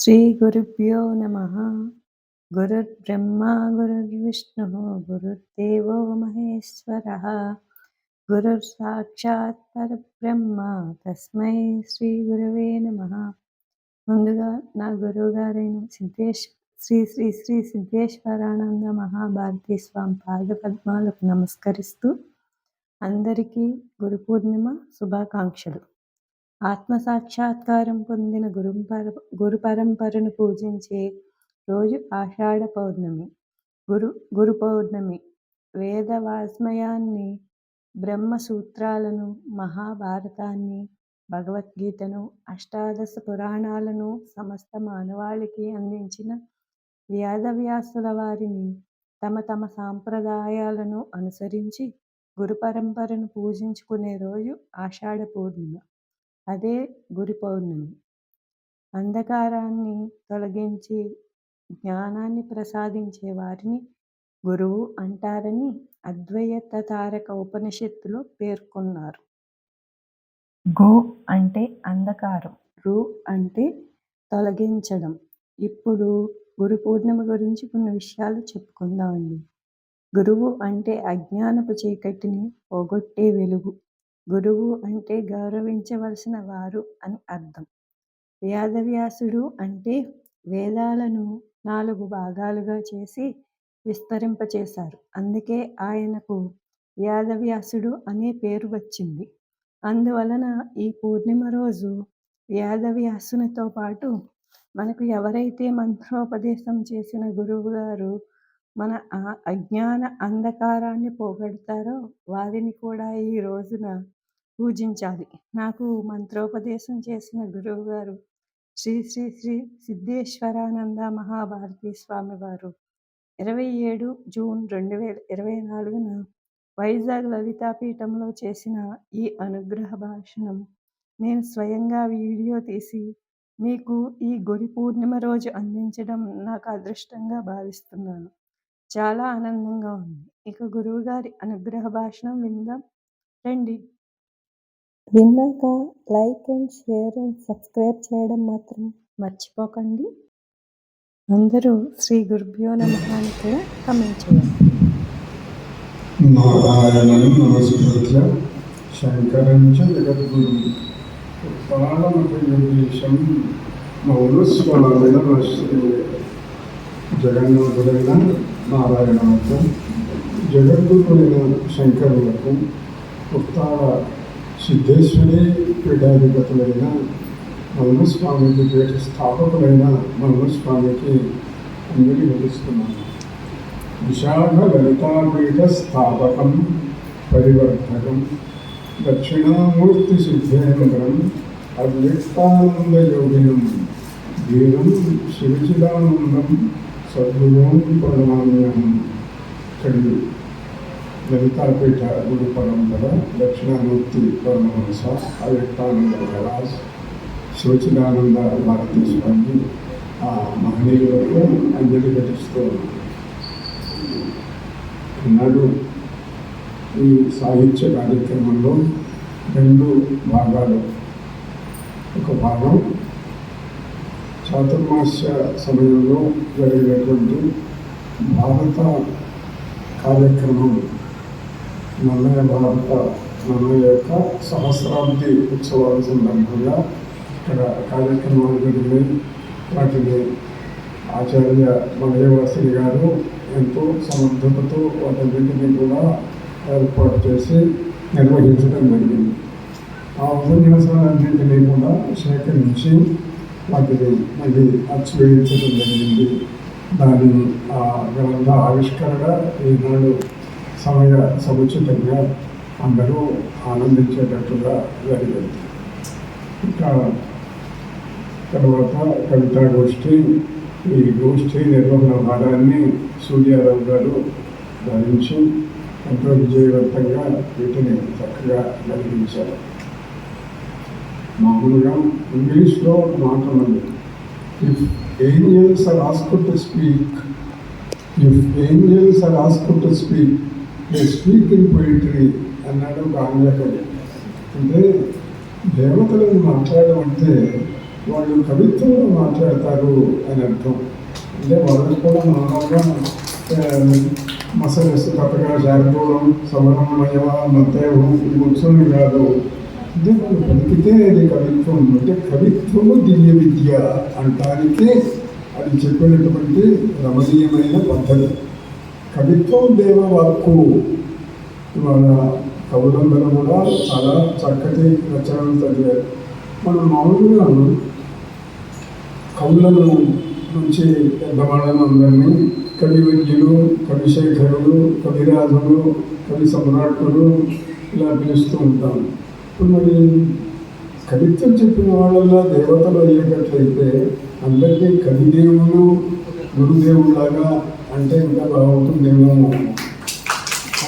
శ్రీ గురుభ్యో నమ. గురుర్ బ్రహ్మ గురుర్విష్ణు గురుర్దేవో మహేశ్వర. గురుర్ సాక్షాత్ పరబ్రహ్మ తస్మై శ్రీ గురువే నమ. ముందుగా నా గురువు గారైన సిద్ధేశ్ శ్రీ శ్రీ శ్రీ సిద్ధేశ్వరానంద మహాభారతి స్వామి పాద పద్మాలకు నమస్కరిస్తూ అందరికీ గురు పూర్ణిమ శుభాకాంక్షలు. ఆత్మ సాక్షాత్కారం పొందిన గురు గురు పరంపరను పూజించే రోజు ఆషాఢ పౌర్ణమి. గురు గురు పౌర్ణమి. వేద వాస్మయాన్ని బ్రహ్మ సూత్రాలను మహాభారతాన్ని భగవద్గీతను అష్టాదశ పురాణాలను సమస్త మానవాళికి అందించిన వ్యాధవ్యాసుల వారిని తమ తమ సాంప్రదాయాలను అనుసరించి గురు పరంపరను పూజించుకునే రోజు ఆషాఢ పూర్ణిమ. అదే గురి పౌర్ణమి. అంధకారాన్ని తొలగించి జ్ఞానాన్ని ప్రసాదించే వారిని గురువు అంటారని అద్వైత తారక ఉపనిషత్తులో పేర్కొన్నారు. గో అంటే అంధకారం. రు అంటే తొలగించడం. ఇప్పుడు గురు పూర్ణిమ గురించి కొన్ని విషయాలు చెప్పుకుందామండి. గురువు అంటే అజ్ఞానపు చీకటిని పోగొట్టే వెలుగు. గురువు అంటే గౌరవించవలసిన వారు అని అర్థం. వేదవ్యాసుడు అంటే వేదాలను నాలుగు భాగాలుగా చేసి విస్తరింపచేశారు. అందుకే ఆయనకు వేదవ్యాసుడు అనే పేరు వచ్చింది. అందువలన ఈ పూర్ణిమ రోజు వేదవ్యాసునితో పాటు మనకు ఎవరైతే మంత్రోపదేశం చేసిన గురువు గారు మన అజ్ఞాన అంధకారాన్ని పోగొడతారో వారిని కూడా ఈ రోజున పూజించాలి. నాకు మంత్రోపదేశం చేసిన గురువు గారు శ్రీ శ్రీ శ్రీ సిద్ధేశ్వరానంద మహాభారతీ స్వామివారు ఇరవై ఏడు జూన్ రెండు వేల ఇరవై నాలుగున వైజాగ్ లలితాపీఠంలో చేసిన ఈ అనుగ్రహ భాషణం నేను స్వయంగా వీడియో తీసి మీకు ఈ గురి పూర్ణిమ రోజు అందించడం నాకు అదృష్టంగా భావిస్తున్నాను. చాలా ఆనందంగా ఉంది. ఇక గురువుగారి అనుగ్రహ భాషణం విందాం. రండి. విన్నాక like and share and subscribe చేయడం మాత్రం మర్చిపోకండి. అందరూ శ్రీ గురుభ్యో నమ కూడా కమెంట్ చేయండి. నారాయణం నమస్కృత్య శంకరం జగద్గురు ఉత్పాదమపయోగేశం మౌనస్వామిన జగన్నాథుడైన నారాయణకు జగద్గురుడైన శంకరులకు ఉత్తాల సిద్ధేశ్వరి పీఠాధిపతులైన మౌనస్వామికి పీఠ స్థాపకులైన మౌనస్వామికి అందరికీ నడుస్తున్నాను విశాఖ లలితాపీఠ స్థాపకం పరివర్ధకం దక్షిణామూర్తి సిద్ధేంద్రం అవ్యక్తానందయోగినం దీనం శివచిదానందం సద్గుణం ప్రణమామ్యహం కడిగి లలితాపీఠ గురు పరంపర దక్షిణామూర్తి పరమహంస అవ్యక్తానంద కళాస్ శోచనానంద భారతీ స్వామి ఆ మహనీయులకు అంజలి ఘటిస్తూ ఉన్నాడు. ఈ సాహిత్య కార్యక్రమంలో రెండు భాగాలు. ఒక భాగం చాతుర్మాస్య సమయంలో జరిగినటువంటి భారత కార్యక్రమం. నన్నయ భారత నన్నయ యొక్క సహస్రాబ్ది ఉత్సవాల సందర్భంగా ఇక్కడ కార్యక్రమాలు జరిగినాయి వాటిని ఆచార్య మలయవాసిని గారు ఎంతో సమర్థతతో వాటన్నింటినీ కూడా ఏర్పాటు చేసి నిర్వహించడం జరిగింది ఆ ఉపన్యాసాలన్నింటినీ కూడా సేకరించి వాటిని మళ్ళీ అచ్చువేయించడం జరిగింది దాని ఆ గ్రంథ ఆవిష్కరణ ఈనాడు సమయ సముచితంగా అందరూ ఆనందించేటట్టుగా జరిగింది. ఇంకా తర్వాత కవితా గోష్ఠి ఈ గోష్ఠి నిర్వహణ భాగాన్ని సూర్యారావు గారు ధరించి ఎంతో విజయవంతంగా వీటిని చక్కగా జరిగించారు మామూలుగా ఇంగ్లీష్లో మాట if angels are asked to speak if angels are asked to speak they speak in poetry అన్నాడు ఒక ఆంగ్ల కవి. అంటే దేవతలను మాట్లాడడం అంటే వాళ్ళు కవిత్వంలో మాట్లాడతారు అని అర్థం. అంటే వాళ్ళు కూడా మామూలుగా మసలస్సు కథగా శారదూలం సమరమయ మత్తేవం ఇది కూర్చొని కాదు. అంటే వాళ్ళు పలికితే అది కవిత్వం. అంటే కవిత్వము దివ్య విద్య అంటానికి అది చెప్పినటువంటి రమణీయమైన పద్ధతి. కవిత్వం దేవ వరకు మన కవులందరూ కూడా చాలా చక్కటి రచనలు చదివారు మనం మామూలుగా కవులను నుంచి పెద్దవాళ్ళను అందరినీ కవివజ్ఞులు కవిశేఖరులు కవిరాజులు కవి సమ్రాట్టులు ఇలా పిలుస్తూ ఉంటాం. ఇప్పుడు మరి కవిత్వం చెప్పిన వాళ్ళల్లో దేవతలు అయ్యేటట్లయితే అందరికీ కవిదేవులు గురుదేవులాగా అంటే ఇంకా బాగుంటుందేమో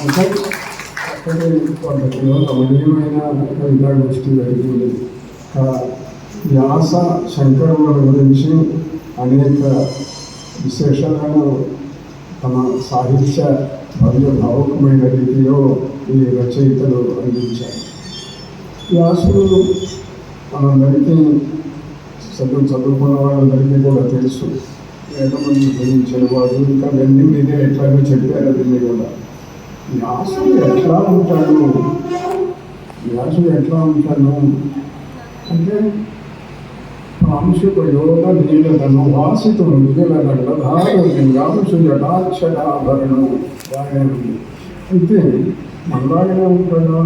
అంటే అక్కడి పద్ధతిలో రమణీయమైన కవితా దృష్టి జరిగింది వ్యాస శంకరుల గురించి అనేక విశేషాలను తమ సాహిత్య భవ్య భావకమైన రీతిలో ఈ రచయితలు అందించారు. వ్యాసుడు మనందరికీ చదువు చదువుకున్న వాళ్ళందరికీ కూడా తెలుసు. ఎంతమంది గురించిన వాడు ఇంకా వెన్ని మీదే ఎట్లాగో చెప్పారు అది మీరు కూడా. వ్యాసుడు ఎట్లా ఉంటాను వ్యాసుడు ఎట్లా ఉంటాను అంటే ప్రాంశుక యోగ నీలతను వాసితు మృదుల నల్లధారు లింగాంశు జటాక్షరాభరణం అయితే మనలాగానే ఉంటాడా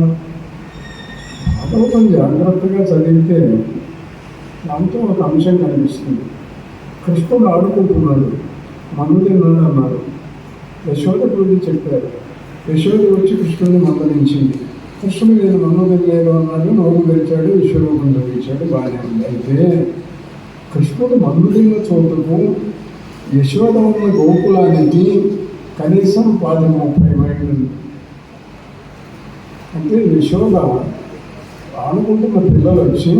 భాగవతం జాగ్రత్తగా చదివితే దాంతో ఒక అంశం కనిపిస్తుంది. కృష్ణుడు ఆడుకుంటున్నాడు. మందు అన్నారు. యశోద గురించి చెప్పారు యశోద వచ్చి కృష్ణుడిని మందలించింది. కృష్ణుడు నేను మన్ను లేదు అన్నాడు. నోరు తెరిచాడు. విశ్వరూపం చూపించాడు బాగానే ఉంది. అయితే కృష్ణుడు మందు తిన్న చోటుకు యశోద ఉన్న గోకులానికి కనీసం పాతి ముప్పై మైళ్ళు. అంటే యశోద ఆనుకుంటున్న పిల్లలు వచ్చి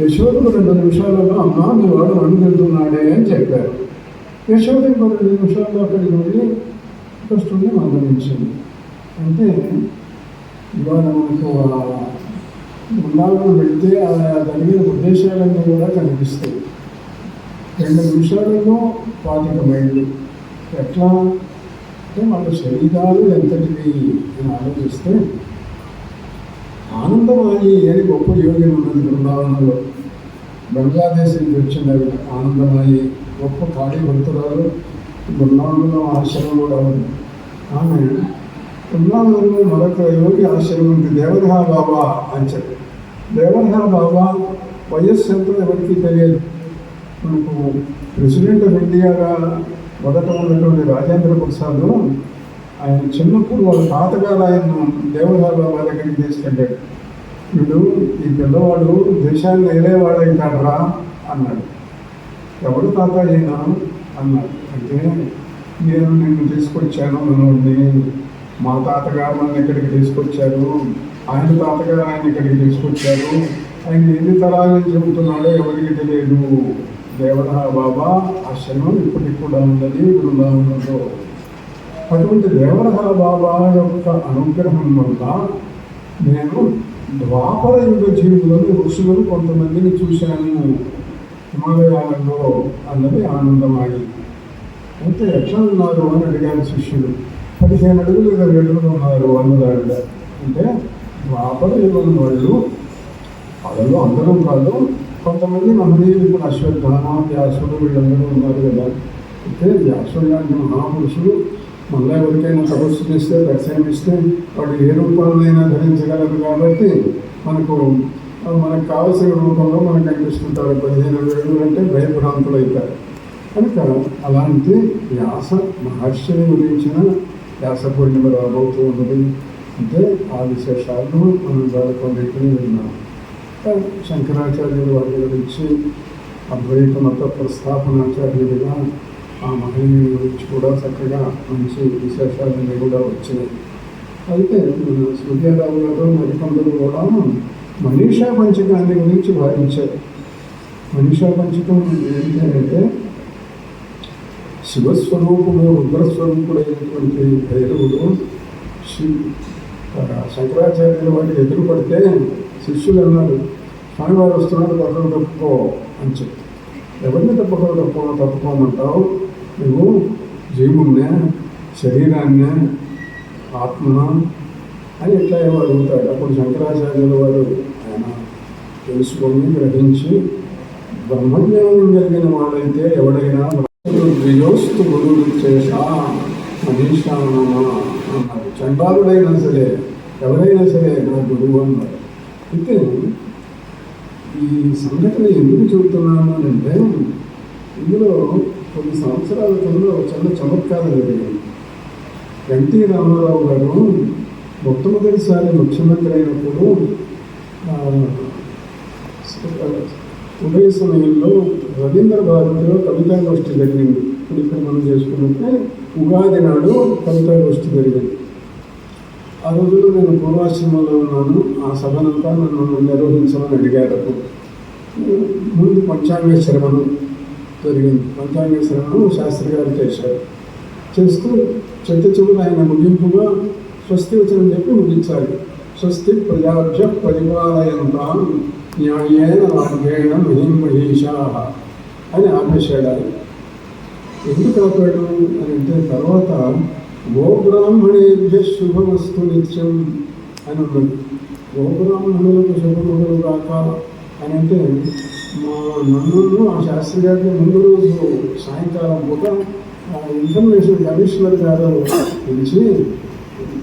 యశోదకు రెండు నిమిషాలలో అమ్మ మీ వాడు మందు అని చెప్పారు. యశోదకు రెండు నిమిషాల్లో అక్కడికి వెళ్ళి కృష్ణుడిని మందలించింది అంటే ఇవాళ మనకు ఉండాలని వెళ్తే ఆ జరిగిన ఉద్దేశాలన్నీ కూడా కనిపిస్తాయి. రెండు నిమిషాలలో పాతిక మైళ్ళు. ఎట్లా? అంటే వాళ్ళ శరీరాలు ఎంతటివి? అని ఆలోచిస్తే ఆనందమాయి అని గొప్ప యోగి ఉన్నది బృందావనంలో. బంగ్లాదేశ్ నుంచి వచ్చిన ఆనందమాయి గొప్ప కాళీ భక్తురాలు బృందావనంలో ఆశ్రమం కూడా ఉంది. ఆమె బృందావనంలో మరొక యోగి ఆశ్రమం ఉంది. దేవధా బాబా అని చెప్పి. దేవధా బాబా వయస్సు ఎంతో ఎవరికి తెలియదు. మనకు ప్రెసిడెంట్ ఆఫ్ ఇండియాగా మొదట ఉన్నటువంటి రాజేంద్ర ప్రసాద్ ఆయన చిన్నప్పుడు వాళ్ళ తాతగారు ఆయన దేవరహా బాబా దగ్గరికి తీసుకెళ్ళాడు. వీడు ఈ పిల్లవాడు దేశాన్ని ఏలేవాడైతాడరా అన్నాడు. ఎవడు తాత అయినా అన్నాడు. అంటే నేను నిన్ను తీసుకొచ్చాను మనోడిని. మా తాతగారు నన్ను ఇక్కడికి తీసుకొచ్చారు. ఆయన తాతగారు ఆయన ఇక్కడికి తీసుకొచ్చారు. ఆయన ఎన్ని తరాలని చెబుతున్నాడో ఎవరికి తెలియదు. దేవరా బాబా ఆశ్రమం ఇప్పటికి కూడా ఉన్నది బృందావనంలో అటువంటి దేవరహర బాబా యొక్క అనుగ్రహం వల్ల నేను ద్వాపర యుగ జీవులను ఋషులను కొంతమందిని చూశాను. హిమాలయాలలో అన్నది ఆనందమాయి అయితే ఎట్లా ఉన్నారు అని అడిగారు శిష్యుడు. పదిహేను అడుగులు ఇరవై అడుగులు ఉన్నారు అన్నదావిడ అంటే ద్వాపర యుగం వాళ్ళు వాళ్ళలో అందరూ కాదు కొంతమంది మహనీయులు ఇప్పుడు అశ్వత్థామ వ్యాసుడు వీళ్ళందరూ ఉన్నారు కదా. అయితే వ్యాసుడు లాంటి మహాపురుషుడు. మళ్ళీ ఎవరికైనా తపస్సు చేస్తే దర్శనం ఇస్తే వాడు ఏ రూపంలోనైనా ధరించగలరు కాబట్టి మనకు మనకు కావలసిన రూపంలో మనకు కనిపిస్తుంటారు పదిహేను వేలు అంటే భయభ్రాంతులు అవుతారు. కనుక అలాంటి వ్యాస మహర్షిని గురించిన వ్యాస పూర్ణిమ రాబోతూ ఉన్నది. అంటే ఆ విశేషాలను మనం చాలా విన్నాం. శంకరాచార్యులు వారి గురించి అద్వైత మత ప్రస్థాపనాచార్యులుగా ఆ మహిళ గురించి కూడా చక్కగా మంచి విశేషాలన్నీ కూడా వచ్చినాయి. అయితే మన సూర్యారావు గారు మరికొందరు కూడా మనీషా పంచకాన్ని గురించి భావించారు. మనీషా పంచకం ఏంటంటే శివస్వరూపుడు రుద్రస్వరూపుడైనటువంటి భైరవుడు శివ శంకరాచార్యుల వారికి ఎదురు పడితే శిష్యులు అన్నారు స్వామివారు వస్తున్నారు పక్కన తప్పుకో అని చెప్తారు ఎవరిని తప్పకుండా తప్పకుండా తప్పుకోమంటావు? నువ్వు జీవుణ్ణే శరీరాన్నే ఆత్మన? అని ఎట్లా ఏమో అడుగుతాడు. అప్పుడు శంకరాచార్యుల వారు ఆయన తెలుసుకొని గ్రహించి బ్రహ్మజ్ఞానం కలిగిన వాడైతే ఎవడైనా ద్విజోస్తు గురువు చేశా మనీషానమా అన్నారు చండాలుడైనా సరే ఎవరైనా సరే నా గురువు అన్నారు అయితే ఈ సంఘటన ఎందుకు చెబుతున్నాను అంటే ఇందులో కొన్ని సంవత్సరాల కింద చాలా చమత్కారం జరిగింది ఎన్టీ రామారావు గారు మొట్టమొదటిసారి ముఖ్యమంత్రి అయినప్పుడు ఉదయ సమయంలో రవీంద్ర భారతిలో కవితాగోష్ఠి జరిగింది. ఇప్పుడు ఇక్కడ మనం చేసుకున్నట్టే ఉగాది నాడు కవితాగోష్ఠి జరిగింది. ఆ రోజుల్లో నేను పూర్వాశ్రమంలో ఉన్నాను. ఆ సభనంతా నన్ను నిర్వహించమని అడిగారు ముందు పంచాంగ శ్రవణం జరిగింది. పంచాంగ శ్రవణం శాస్త్రి గారు చేశారు. చేస్తూ చెత్త చెవులు ఆయన ముగింపుగా స్వస్తి వచనం చెప్పి ముగించాలి స్వస్తి ప్రజాభ్య పరిపాలయంతా న్యాయేన రాజ్యేణ మహిం మహీషా అని ఆపేశాడు ఎందుకు ఆపాడు అని అంటే తర్వాత గోబ్రాహ్మణే శుభమస్తు నిత్యం అని ఉన్నది. గోబ్రాహ్మణులకు శుభములు కాక అని అంటే మా నన్ను ఆ శాస్త్రి గారిని ముందు రోజు సాయంకాలం పూట ఇన్ఫర్మేషన్ కమిషనర్ గారు పిలిచి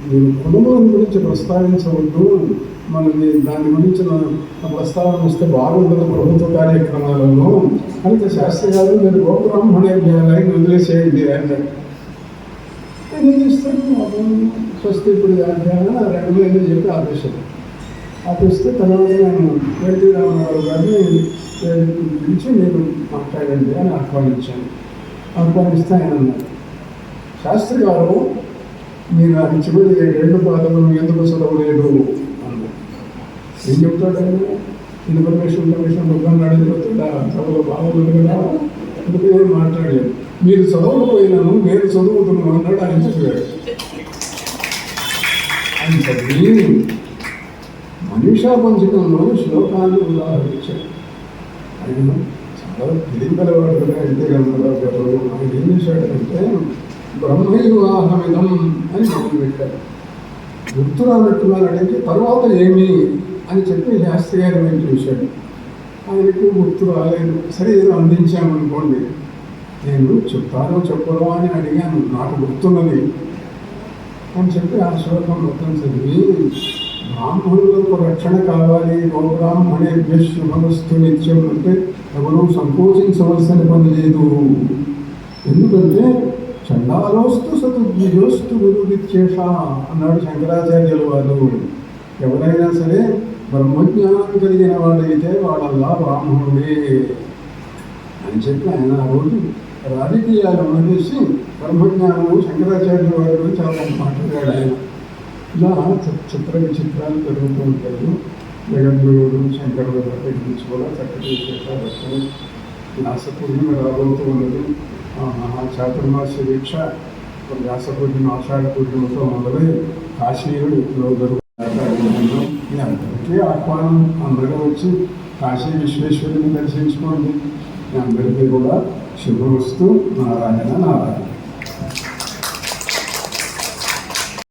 మీరు కుటుంబం గురించి ప్రస్తావించవద్దు. మనది దాని గురించిన ప్రస్తావన వస్తే బాగుంటుంది ప్రభుత్వ కార్యక్రమాలలో. అయితే శాస్త్రి గారు మీరు గోబ్రాహ్మణే వదిలేసేయండి అన్నారు. ఏం చేస్తాడు అప్పుడు స్వస్తి ఇప్పుడు అధ్యాయం రెండు వేలు చెప్పి ఆపేశాడు ఆపేస్తే తర్వాత నేను ఎన్టీ రామారావు గారిని పిలిచి నేను మాట్లాడండి అని ఆహ్వానించాను. ఆహ్వానిస్తే ఆయన అన్నారు శాస్త్రి గారు మీరు అది చివరి రెండు పాదములు ఎందుకు చదవలేదు? అన్నారు. ఏం చెప్తాడు ఆయన? ఇన్ఫర్మేషన్ కమిషన్ బుద్ధం అడిగిపోతుందా సభలో బాగుంది కదా? అందుకే ఏం మాట్లాడలేదు. మీరు చదవకపోయినాను నేను చదువుతున్నాను అన్నాడు ఆయన చెప్పాడు. ఆయన చదివి మనీషా పంచకంలో శ్లోకాన్ని ఉదాహరించాడు. ఆయన చాలా తెలియగలవాడు కదా ఎన్టీ రామారావు గారు ఆయన ఏం చేశాడంటే బ్రహ్మవివాహమిదం అని మొదలు పెట్టాడు. గుర్తు రానట్టుగా అడిగితే తర్వాత ఏమి? అని చెప్పి శాస్త్రి గారు మేము చూశాడు. ఆయనకు గుర్తు రాలేదు. సరే ఏదో అందించామనుకోండి. నేను చెప్తానో చెప్పడో అని అడిగాను. నాకు గుర్తున్నది. అని చెప్పి ఆ శ్లోకం మొత్తం చదివి బ్రాహ్మణులకు రక్షణ కావాలి. గోబ్రాహ్మణే శుభమస్తు నిత్యం అంటే ఎవరు సంకోచించవలసిన పని లేదు. ఎందుకంటే చండాలోస్తు సతు ద్విజోస్తు గురు విచ్చేష అన్నాడు శంకరాచార్యులు వారు. ఎవరైనా సరే బ్రహ్మజ్ఞానం కలిగిన వాడైతే వాడల్లా బ్రాహ్మణుడే అని చెప్పి ఆయన ఆ రోజు రాజకీయాలు వదిలేసి బ్రహ్మజ్ఞానము శంకరాచార్య వారి గురించి చాలా మాట్లాడాడు ఆయన ఇలా చి- చిత్ర విచిత్రాలు జరుగుతూ ఉంటాయి. జగద్గురువుడు శంకరుడు దగ్గర నుంచి కూడా చక్కటి విశేషాలు వ్యాసపూర్ణం వ్యాస పూర్ణిమ రాబోతూ ఉన్నది. చాతుర్మాస దీక్ష వ్యాస పూర్ణిమ ఆషాఢ పూర్ణిమతో మొదలై కాశీలో జరుగుతుంది మీ అందరికీ ఆహ్వానం అందరూ వచ్చి కాశీ విశ్వేశ్వరుని దర్శించుకోండి. మీ అందరికీ కూడా శుభవస్తు నారాయణ నారాయణ.